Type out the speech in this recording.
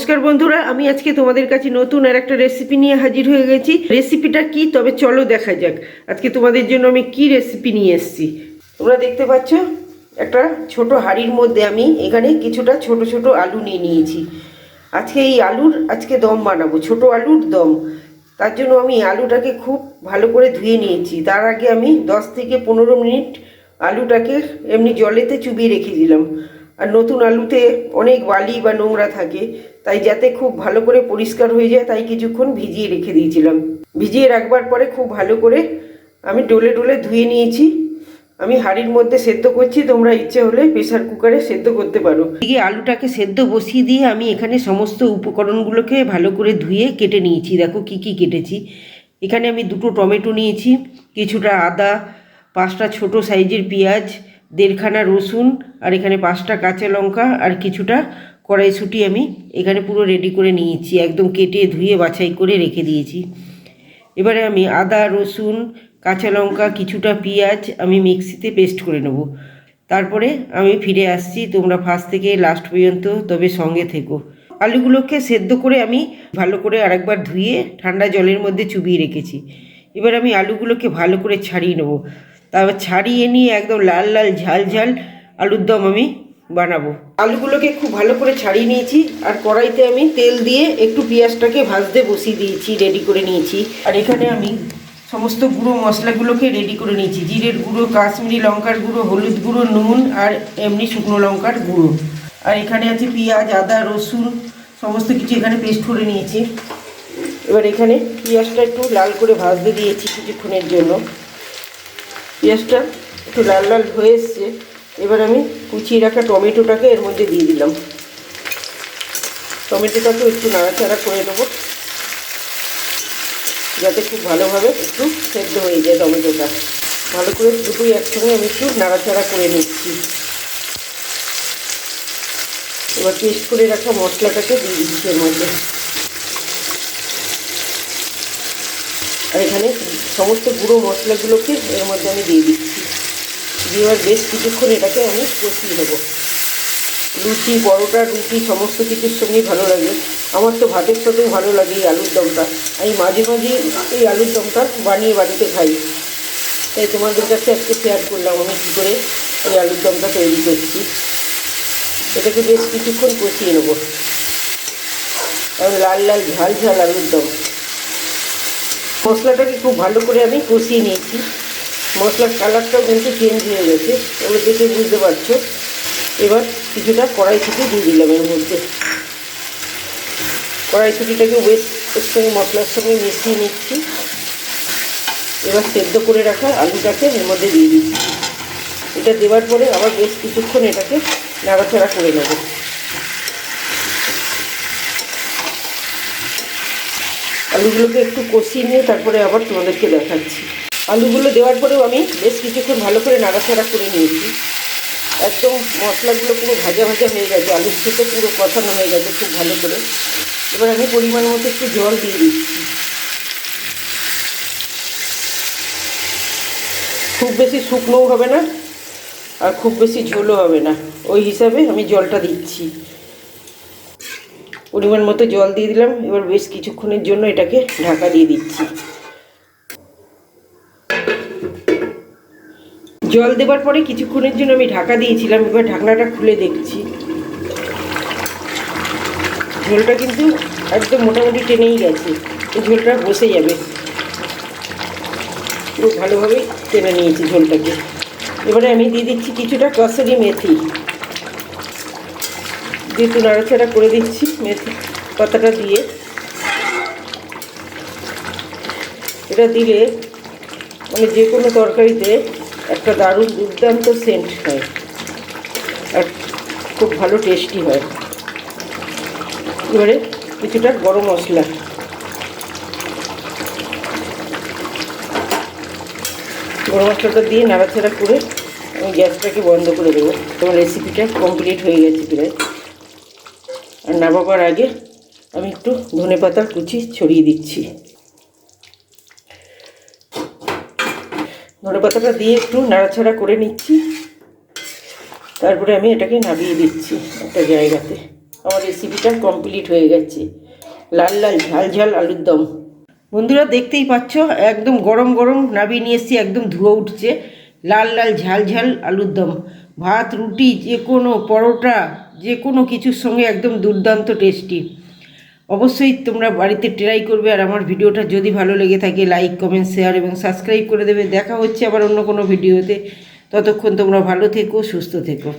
নমস্কার বন্ধুরা, আমি আজকে তোমাদের কাছে নতুন আর একটা রেসিপি নিয়ে হাজির হয়ে গেছি। রেসিপিটা কি? তবে চলো দেখা যাক। আজকে তোমাদের জন্য আমি কি রেসিপি নিয়ে এসেছি? তোমরা দেখতে পাচ্ছ, একটা ছোট হাঁড়ির মধ্যে আমি এখানে কিছুটা ছোট ছোট আলু নিয়ে নিয়েছি। আজকে এই আলুর, আজকে দম বানাবো, ছোট আলুর দম। তার জন্য আমি আলুটাকে খুব ভালো করে ধুয়ে নিয়েছি। তার আগে আমি দশ থেকে পনেরো মিনিট আলুটাকে এমনি জলেতে চুবিয়ে রেখে দিলাম। আর নতুন আলুতে অনেক বালি বা নোংরা থাকে, তাই যাতে খুব ভালো করে পরিষ্কার হয়ে যায়, তাই কিছুক্ষণ ভিজিয়ে রেখে দিয়েছিলাম। ভিজিয়ে রাখবার পরে খুব ভালো করে আমি ডোলে ডোলে ধুয়ে নিয়েছি। আমি হাঁড়ির মধ্যে সেদ্ধ করছি, তোমরা ইচ্ছে হলে প্রেসার কুকারে সেদ্ধ করতে পারো। এদিকে আলুটাকে সেদ্ধ বসিয়ে দিয়ে আমি এখানে সমস্ত উপকরণগুলোকে ভালো করে ধুয়ে কেটে নিয়েছি। দেখো কি কি কেটেছি। এখানে আমি দুটো টমেটো নিয়েছি, কিছুটা আদা, পাঁচটা ছোট সাইজের পেঁয়াজ দেড়খানা রসুন, আর এখানে পাঁচটা কাঁচা লঙ্কা, আর কিছুটা কড়াইশুঁটি আমি এখানে পুরো রেডি করে নিয়েছি, একদম কেটে ধুয়ে বাছাই করে রেখে দিয়েছি। এবারে আমি আদা, রসুন, কাঁচা লঙ্কা, কিছুটা পেঁয়াজ আমি মিক্সিতে পেস্ট করে নেব। তারপরে আমি ফিরে আসছি, তোমরা ফার্স্ট থেকে লাস্ট পর্যন্ত, তবে সঙ্গে থেকো। আলুগুলোকে সেদ্ধ করে আমি ভালো করে আরেকবার ধুয়ে ঠান্ডা জলের মধ্যে চুবিয়ে রেখেছি। এবার আমি আলুগুলোকে ভালো করে ছাড়িয়ে নেব। তারপর ছাড়িয়ে নিয়ে একদম লাল লাল ঝাল ঝাল আলুর দম আমি বানাবো। আলুগুলোকে খুব ভালো করে ছাড়িয়ে নিয়েছি, আর কড়াইতে আমি তেল দিয়ে একটু পেঁয়াজটাকে ভাজতে বসিয়ে দিয়েছি রেডি করে নিয়েছি। আর এখানে আমি সমস্ত গুঁড়ো মশলাগুলোকে রেডি করে নিয়েছি, জিরের গুঁড়ো, কাশ্মীরি লঙ্কার গুঁড়ো, হলুদ গুঁড়ো, নুন, আর এমনি শুকনো লঙ্কার গুঁড়ো। আর এখানে আছে পেঁয়াজ, আদা, রসুন, সমস্ত কিছু এখানে পেস্ট করে নিয়েছি। এবার এখানে পেঁয়াজটা একটু লাল করে ভাজতে দিয়েছি কিছুক্ষণের জন্য। পেঁয়াজটা একটু লাল লাল হয়ে এসছে। এবার আমি কুচিয়ে রাখা টমেটোটাকে এর মধ্যে দিয়ে দিলাম। টমেটোটাকেও একটু নাড়াচাড়া করে দেবো যাতে খুব ভালোভাবে একটু সেদ্ধ হয়ে যায় টমেটোটা। ভালো করে দুটোই একসঙ্গে আমি একটু নাড়াচাড়া করে নিচ্ছি। এবার পেস্ট করে রাখা মশলাটাকে দিয়ে দিচ্ছি এর মধ্যে। আর এখানে সমস্ত গুঁড়ো মশলাগুলোকে এর মধ্যে আমি দিয়ে দিচ্ছি। দিয়ে বেশ কিছুক্ষণ এটাকে আমি কষিয়ে নেব। লুচি, পরোটা, রুটি, সমস্ত কিছুর সঙ্গেই ভালো লাগে। আমার তো ভাতের সাথেও ভালো লাগে এই আলুর দমটা। আমি মাঝে মাঝে এই আলুর দমটা বানিয়ে বাড়িতে খাই। তাই তোমাদের কাছে আজকে শেয়ার করলাম আমি কী করে এই আলুর দমটা তৈরি করছি। এটাকে বেশ কিছুক্ষণ কষিয়ে নেব। লাল লাল ঝাল ঝাল আলুর দম। মশলাটাকে খুব ভালো করে আমি কষিয়ে নিয়েছি। মশলার কালারটাও কিন্তু চেঞ্জ হয়ে গেছে এবার দেখে বুঝতে পারছ। এবার কিছুটা কড়াইশুটি দিয়ে দিলাম এর মধ্যে। কড়াইশুটিটাকে বেশ এর সঙ্গে মশলার সঙ্গে মিশিয়ে নিচ্ছি। এবার সেদ্ধ করে রাখা আলুটাকে এর মধ্যে দিয়ে দিচ্ছি। এটা দেওয়ার পরে আবার বেশ কিছুক্ষণ এটাকে নাড়াচাড়া করে নেব। আলুগুলোকে একটু কষিয়ে নিয়ে তারপরে আবার তোমাদেরকে দেখাচ্ছি। আলুগুলো দেওয়ার পরেও আমি বেশ কিছুক্ষণ ভালো করে নাড়াচাড়া করে নিয়েছি। একদম মশলাগুলো পুরো ভাজা ভাজা হয়ে গেছে, আলুর সাথে পুরো কষানো হয়ে গেছে খুব ভালো করে। এবার আমি পরিমাণ মতো একটু জল দিয়ে দিচ্ছি। খুব বেশি শুকনোও হবে না আর খুব বেশি ঝোলও হবে না। ওই হিসাবে আমি জলটা দিচ্ছি। পরিমাণ মতো জল দিয়ে দিলাম। এবার বেশ কিছুক্ষণের জন্য এটাকে ঢাকা দিয়ে দিচ্ছি। জল দেবার পরে কিছুক্ষণের জন্য আমি ঢাকা দিয়েছিলাম। এবার ঢাকনাটা খুলে দেখছি। ঝোলটা কিন্তু একদম মোটামুটি টেনেই গেছে। এই ঝোলটা বসে যাবে। পুরো ভালোভাবে টেনে নিয়েছি ঝোলটাকে। এবারে আমি দিয়ে দিচ্ছি কিছুটা কসরি মেথি। একটু নাড়াচাড়া করে দিচ্ছি মেথি পাতাটা দিয়ে। এটা দিলে মানে যে কোনো তরকারিতে একটা দারুণ দুর্দান্ত সেন্ট হয় আর খুব ভালো টেস্টি হয়। এবারে কিছুটা গরম মশলা। গরম মশলাটা দিয়ে নাড়াচাড়া করে আমি গ্যাসটাকে বন্ধ করে দেবো। তোমার রেসিপিটা কমপ্লিট হয়ে গেছে প্রায়। আর নামাবার আগে আমি একটু ধনে পাতার কুচি ছড়িয়ে দিচ্ছি। ধনে পাতাটা দিয়ে একটু নাড়াচাড়া করে নিচ্ছি। তারপরে আমি এটাকে নামিয়ে দিচ্ছি একটা জায়গাতে। আমার রেসিপিটা কমপ্লিট হয়ে গেছে। লাল লাল, ঝাল ঝাল আলুর দম। বন্ধুরা দেখতেই পাচ্ছ, একদম গরম গরম নাবিয়ে নিয়ে একদম ধুয়ো উঠছে। লাল লাল, ঝাল ঝাল আলুর দম। ভাত, রুটি, যে কোনো পরোটা, যে কোনো কিছুর সঙ্গে একদম দুর্দান্ত টেস্টি অবশ্যই তোমরা বাড়িতে ট্রাই করবে আর আমার ভিডিওটা যদি ভালো লেগে থাকে লাইক কমেন্ট শেয়ার এবং সাবস্ক্রাইব করে দেবে। দেখা হচ্ছে আবার অন্য কোনো ভিডিওতে। ততক্ষণ তোমরা ভালো থেকো, সুস্থ থেকো।